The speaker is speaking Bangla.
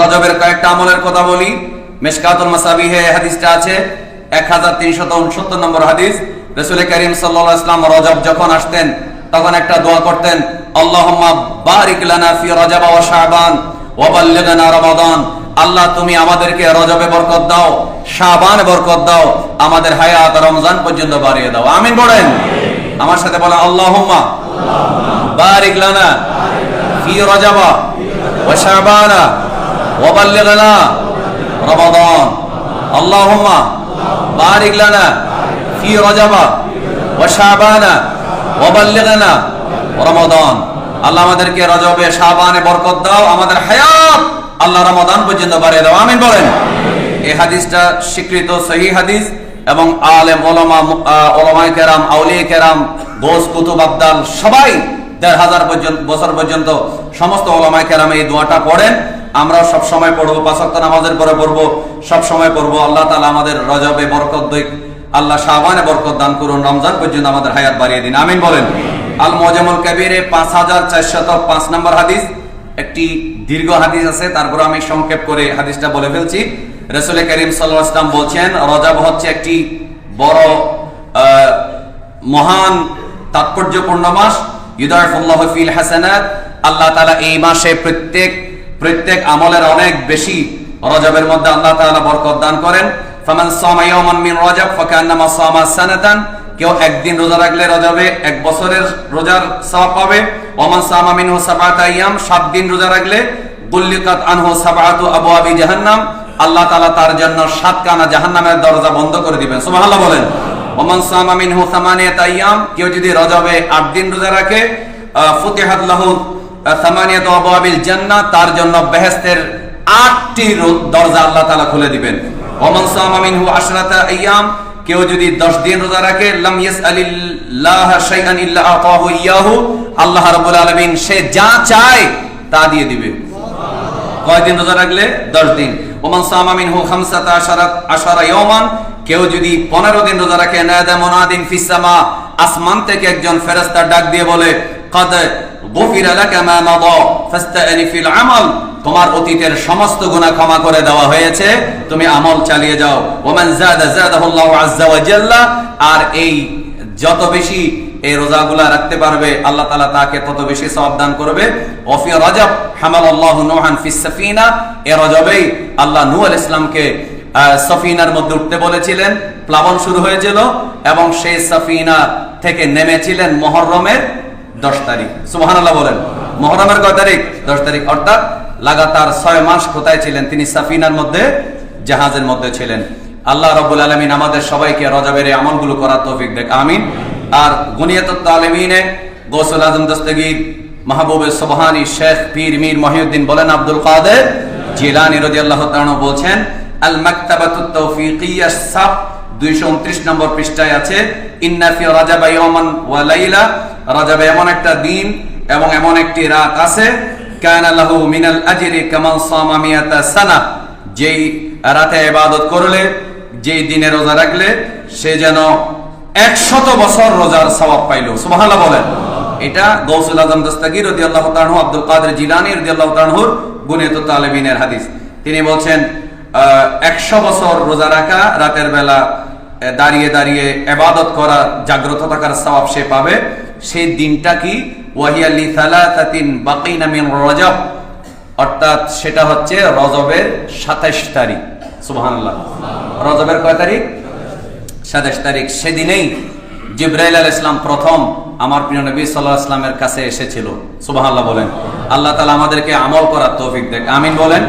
রজবের কয়েকটা আমলের কথা বলি। মেশকাতুল মাসাবিহে হাদিসটা আছে এক হাজার তিনশত উনসত্তর নম্বর হাদিস। রসুল করিম সাল্লাহ ইসলাম রজব যখন আসতেন তখন একটা দোয়া করতেন আল্লাহুম্মা বারিক লানা ফি রজব ওয়া শাবান ওয়া বাল্লিগনা রমাদান। আল্লাহ তুমি আমাদেরকে রজবে বরকত দাও শাবানে বরকত দাও আমাদের হায়াত রমজান পর্যন্ত বাড়িয়ে দাও। আমিন বলেন। আমার সাথে বলেন আল্লাহুম্মা বারিক লানা ফি রজব ওয়া শাবান আল্লাহুম্মা বারিক লানা ফি রজব ওয়া শাবান ওয়া বাল্লিগনা রমাদান। আল্লাহ আমাদেরকে রজবে, শাবানে বরকত দাও, আমাদের হায়াত আল্লাহ রমাদান পর্যন্ত বাড়িয়ে দাও। আমিন বলেন। এই হাদিসটা স্বীকৃত, সহি হাদিস এবং আলেম ওলামা ওলামায়ে কেরাম, আউলিয়ে কেরাম গোস কুতুব আবদাল সবাই দেড় হাজার পর্যন্ত, বছর পর্যন্ত সমস্ত ওলামায়ে কেরাম এই দোয়াটা পড়েন। আমরা সব সময় পড়ব পাঁচক্ত নামাজের পরে পড়ব, সব সময় পড়ব। আল্লাহ তালা আমাদের রজবে বরকত দিক আল্লাহ শাহবানে বরকত দান করুন, রমজান পর্যন্ত আমাদের হায়াত বাড়িয়ে দিন। আমিন বলেন। আল মজামুল কবিরে পাঁচ হাজার চারশত পাঁচ নম্বর হাদিস, একটি দীর্ঘ হাদিস আছে, তারপর আমি সংক্ষেপ করে হাদিসটা বলে ফেলছি। রসুল করিম সাল্লাহ ইসলাম বলছেন, রজাব হচ্ছে একটি বড় মহান, তাৎপর্যপূর্ণ মাস। আল্লাহ এই মাসে প্রত্যেক প্রত্যেক আমলের অনেক বেশি রজবের মধ্যে আল্লাহ বরকত দান করেন। কেউ একদিন রোজা রাখলে এক বছরের রোজার সওয়াব পাবে। ওমান সামা মিনহু সাবআতা আইয়াম সাত দিন রোজা রাখলে, গুল্লিকাত জাহান্নাম, আল্লাহ তার জন্য সাত কানা জাহান্নামের দরজা বন্ধ করে দিবেন। সুবহানাল্লাহ বলেন। ওমান সামা মিনহু সামানিয়াত আইয়াম, কেউ যদি রজবে আট দিন রোজা রাখে ফুতিহাত লাহু সামানিয়াত আবওয়াবিল জান্নাহ, তার জন্য বেহেশতের আটটি দরজা আল্লাহ তাআলা খুলে দিবেন। ওমান সামা মিনহু আশরাতা আইয়াম, কেউ যদি 10 দিন রোজা রাখে, লাম ইয়াসআলিল্লাহ শাইআন ইল্লা আতাহু ইয়াহু, আল্লাহ রাব্বুল আলামিন সে যা চায় তা দিয়ে দিবে। কয়দিন রোজা রাখলে? 10 দিন। ওমান সামা মিনহু খামসাতা আশারাত আশারা ইয়াওমান কেউ যদি 15 দিন রোজা রাখে নাদা মুনাদিন ফিস সামা, আসমান থেকে একজন ফেরেশতা ডাক দিয়ে বলে তোমার অতীতের সমস্ত গুনাহ ক্ষমা করে দেওয়া হয়েছে, তুমি আমল চালিয়ে যাও। ওমান জাদা আর এই যত বেশি এই রোজাগুলা রাখতে পারবে, আল্লাহ তাআলা তাকে তত বেশি সওয়াব দান করবে। ওফি রজব হামালাল্লাহু নূহান ফিস সাফিনা, এ রজবেই আল্লাহ আলাইহিস ইসলামকে সফিনার মধ্যে উঠতে বলেছিলেন, প্লাবন শুরু হয়েছিল এবং সেই সফিনা থেকে নেমেছিলেন মুহররমের দশ তারিখ। সুবহানাল্লাহ বলেন মুহররমের কয় তারিখ? দশ তারিখ। অর্থাৎ লাগাতার ছয় মাস কোথায় ছিলেন? তিনি সাফিনার মধ্যে, জাহাজের মধ্যে ছিলেন। আল্লাহ রব্বুল আলমিন আমাদের সবাইকে রজাবের আমলগুলো করার তৌফিক দেখ, আমিন। আর গুনিয়াতুত আলমিনে গোসল আজম দস্তগীর, মাহবুবে সোবহানি শেখ পীর মীর মহিউদ্দিন বলেন আব্দুল কাদের জিলানি রাদিয়াল্লাহু তাআলা বলছেন আল মাকতাবাতুত তৌফিকিয়া সাব 229 নম্বর পৃষ্ঠায় আছে, ইন্না ফি রাজাব ইয়াওমান ওয়া লাইলা রাজাবে এমন একটা দিন এবং এমন একটি রাত আছে, কানা লাহু মিনাল আজরি কামান সামা মিয়াতা সানা যেই রাতে ইবাদত করলে, যেই দিনে রোজা রাখলে, সে যেন একশত বছর রোজার সওয়াব পাইল। সুবহানাল্লাহ বলেন। এটা গৌসুল আজম দস্তাগীর রাদিয়াল্লাহু তাআলা আব্দুল কাদের জিলানী রাদিয়াল্লাহু তাআলার গুনিয়াতুত তালেবিনের হাদিস। তিনি বলছেন একশো বছর রোজা রাখা, রাতের বেলা দাঁড়িয়ে দাঁড়িয়ে এবাদত করা, জাগ্রত থাকার সওয়াব সে পাবে। সেই দিনটা কি? ওয়াহিয়া লি সালাতাতিন বাকিনা মিন রজব। অর্থাৎ সেটা হচ্ছে রজবের সাতাইশ তারিখ। সুবহানাল্লাহ। রজবের কয় তারিখ? সাতাইশ তারিখ। সেদিনেই জিব্রাইল আল ইসলাম প্রথম আমার প্রিয় নবী সাল্লাহ ইসলামের কাছে এসেছিল। সুবহানাল্লাহ বলেন। আল্লাহ তালা আমাদেরকে আমল করার তৌফিক দেখ। আমিন বলেন।